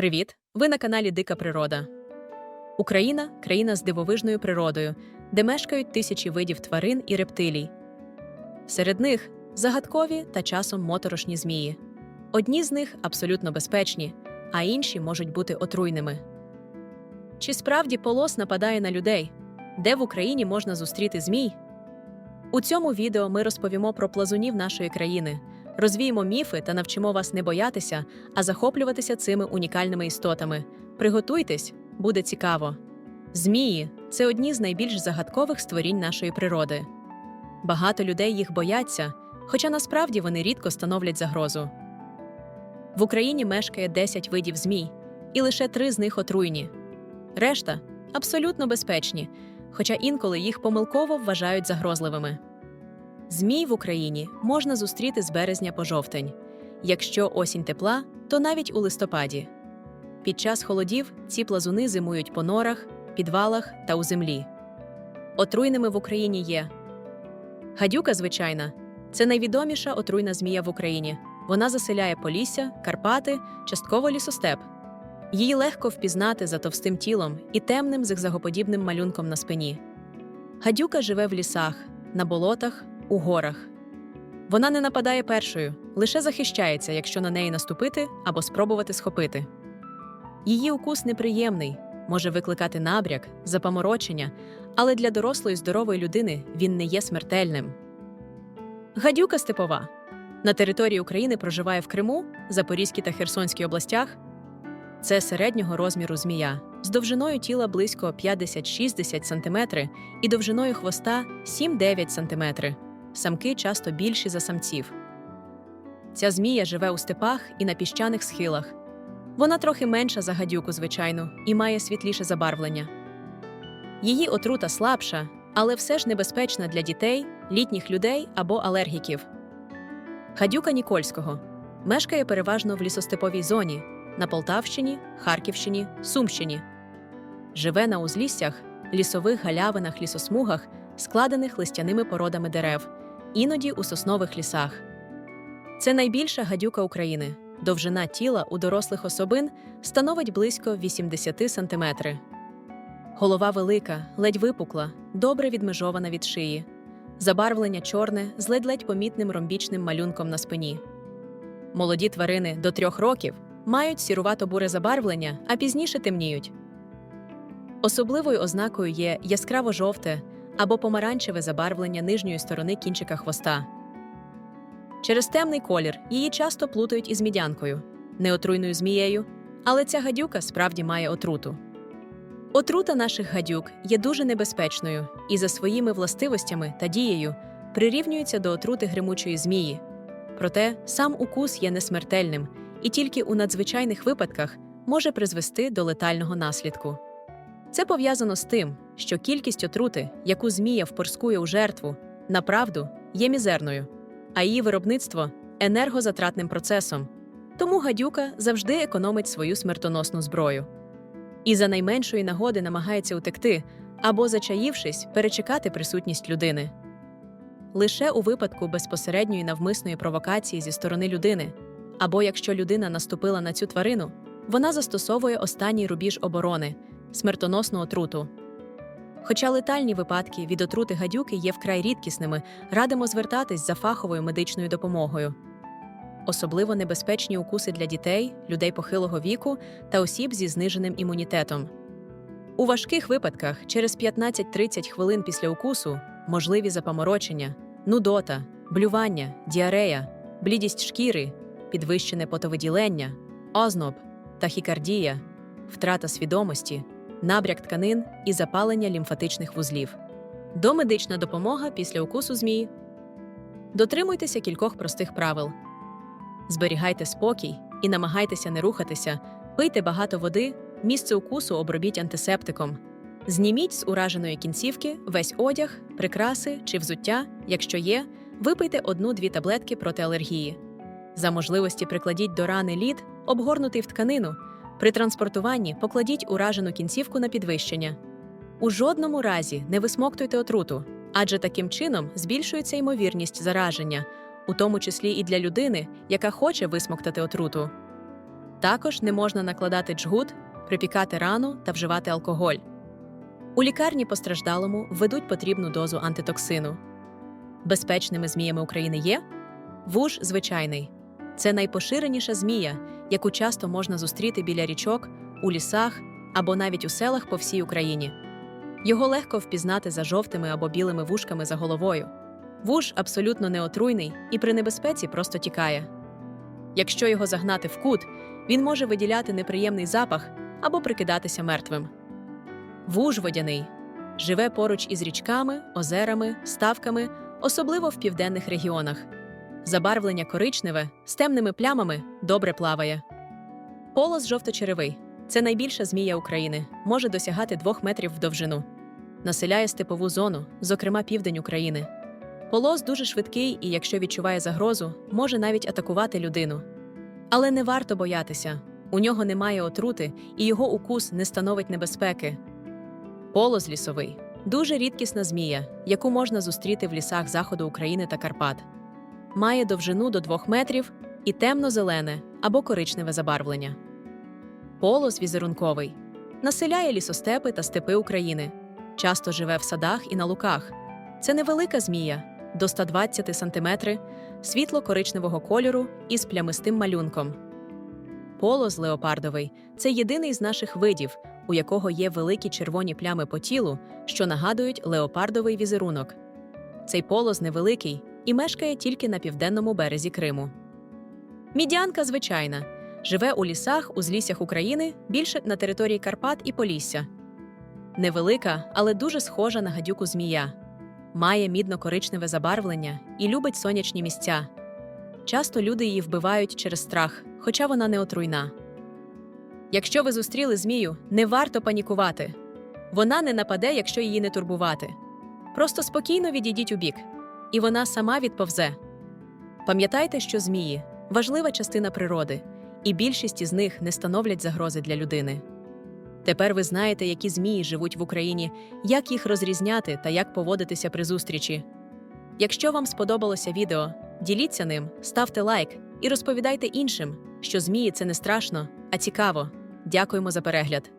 Привіт! Ви на каналі Дика Природа. Україна країна з дивовижною природою, де мешкають тисячі видів тварин і рептилій. Серед них загадкові та часом моторошні змії. Одні з них абсолютно безпечні, а інші можуть бути отруйними. Чи справді полос нападає на людей? Де в Україні можна зустріти змій? У цьому відео ми розповімо про плазунів нашої країни, розвіємо міфи та навчимо вас не боятися, а захоплюватися цими унікальними істотами. Приготуйтесь, буде цікаво. Змії це одні з найбільш загадкових створінь нашої природи. Багато людей їх бояться, хоча насправді вони рідко становлять загрозу. В Україні мешкає 10 видів змій, і лише три з них отруйні. Решта абсолютно безпечні, хоча інколи їх помилково вважають загрозливими. Змій в Україні можна зустріти з березня по жовтень. Якщо осінь тепла, то навіть у листопаді. Під час холодів ці плазуни зимують по норах, підвалах та у землі. Отруйними в Україні є гадюка, звичайна, це найвідоміша отруйна змія в Україні. Вона заселяє Полісся, Карпати, частково лісостеп. Її легко впізнати за товстим тілом і темним зигзагоподібним малюнком на спині. Гадюка живе в лісах, на болотах, у горах. Вона не нападає першою, лише захищається, якщо на неї наступити або спробувати схопити. Її укус неприємний, може викликати набряк, запаморочення, але для дорослої здорової людини він не є смертельним. Гадюка степова на території України проживає в Криму, Запорізькій та Херсонській областях. Це середнього розміру змія з довжиною тіла близько 50-60 см і довжиною хвоста 7-9 см. Самки часто більші за самців. Ця змія живе у степах і на піщаних схилах. Вона трохи менша за гадюку, звичайно, і має світліше забарвлення. Її отрута слабша, але все ж небезпечна для дітей, літніх людей або алергіків. Гадюка Нікольського мешкає переважно в лісостеповій зоні на Полтавщині, Харківщині, Сумщині. Живе на узліссях, лісових галявинах, лісосмугах, складених листяними породами дерев, іноді у соснових лісах. Це найбільша гадюка України. Довжина тіла у дорослих особин становить близько 80 см. Голова велика, ледь випукла, добре відмежована від шиї. Забарвлення чорне з ледь-ледь помітним ромбічним малюнком на спині. Молоді тварини до трьох років мають сірувато-буре забарвлення, а пізніше темніють. Особливою ознакою є яскраво-жовте або помаранчеве забарвлення нижньої сторони кінчика хвоста. Через темний колір її часто плутають із мідянкою, неотруйною змією, але ця гадюка справді має отруту. Отрута наших гадюк є дуже небезпечною і за своїми властивостями та дією прирівнюється до отрути гримучої змії. Проте сам укус є несмертельним і тільки у надзвичайних випадках може призвести до летального наслідку. Це пов'язано з тим, що кількість отрути, яку змія впорскує у жертву, направду є мізерною, а її виробництво енергозатратним процесом. Тому гадюка завжди економить свою смертоносну зброю. І за найменшої нагоди намагається утекти або, зачаївшись, перечекати присутність людини. Лише у випадку безпосередньої навмисної провокації зі сторони людини, або якщо людина наступила на цю тварину, вона застосовує останній рубіж оборони смертоносну отруту. Хоча летальні випадки від отрути гадюки є вкрай рідкісними, радимо звертатись за фаховою медичною допомогою. Особливо небезпечні укуси для дітей, людей похилого віку та осіб зі зниженим імунітетом. У важких випадках через 15-30 хвилин після укусу можливі запаморочення, нудота, блювання, діарея, блідість шкіри, підвищене потовиділення, озноб, тахікардія, втрата свідомості, набряк тканин і запалення лімфатичних вузлів. Домедична допомога після укусу змії. Дотримуйтеся кількох простих правил. Зберігайте спокій і намагайтеся не рухатися, пийте багато води, місце укусу обробіть антисептиком. Зніміть з ураженої кінцівки весь одяг, прикраси чи взуття, якщо є, випийте одну-дві таблетки проти алергії. За можливості прикладіть до рани лід, обгорнутий в тканину. При транспортуванні покладіть уражену кінцівку на підвищення. У жодному разі не висмоктуйте отруту, адже таким чином збільшується ймовірність зараження, у тому числі і для людини, яка хоче висмоктати отруту. Також не можна накладати джгут, припікати рану та вживати алкоголь. У лікарні постраждалому введуть потрібну дозу антитоксину. Безпечними зміями України є вуж звичайний. Це найпоширеніша змія, яку часто можна зустріти біля річок, у лісах або навіть у селах по всій Україні. Його легко впізнати за жовтими або білими вушками за головою. Вуж абсолютно неотруйний і при небезпеці просто тікає. Якщо його загнати в кут, він може виділяти неприємний запах або прикидатися мертвим. Вуж водяний живе поруч із річками, озерами, ставками, особливо в південних регіонах. Забарвлення коричневе з темними плямами добре плаває. Полос жовточеревий це найбільша змія України, може досягати 2 метрів в довжину. Населяє степову зону, зокрема південь України. Полос дуже швидкий і, якщо відчуває загрозу, може навіть атакувати людину. Але не варто боятися у нього немає отрути, і його укус не становить небезпеки. Полос лісовий дуже рідкісна змія, яку можна зустріти в лісах заходу України та Карпат. Має довжину до 2 метрів і темно-зелене або коричневе забарвлення. Полос візерунковий населяє лісостепи та степи України. Часто живе в садах і на луках. Це невелика змія до 120 см, світло-коричневого кольору із плямистим малюнком. Полос леопардовий це єдиний з наших видів, у якого є великі червоні плями по тілу, що нагадують леопардовий візерунок. Цей полос невеликий і мешкає тільки на південному березі Криму. Мідянка звичайна живе у лісах, узліссях України, більше на території Карпат і Полісся. Невелика, але дуже схожа на гадюку змія. Має мідно-коричневе забарвлення і любить сонячні місця. Часто люди її вбивають через страх, хоча вона не отруйна. Якщо ви зустріли змію, не варто панікувати. Вона не нападе, якщо її не турбувати. Просто спокійно відійдіть у бік, і вона сама відповзе. Пам'ятайте, що змії важлива частина природи, і більшість із них не становлять загрози для людини. Тепер ви знаєте, які змії живуть в Україні, як їх розрізняти та як поводитися при зустрічі. Якщо вам сподобалося відео, діліться ним, ставте лайк і розповідайте іншим, що змії це не страшно, а цікаво. Дякуємо за перегляд.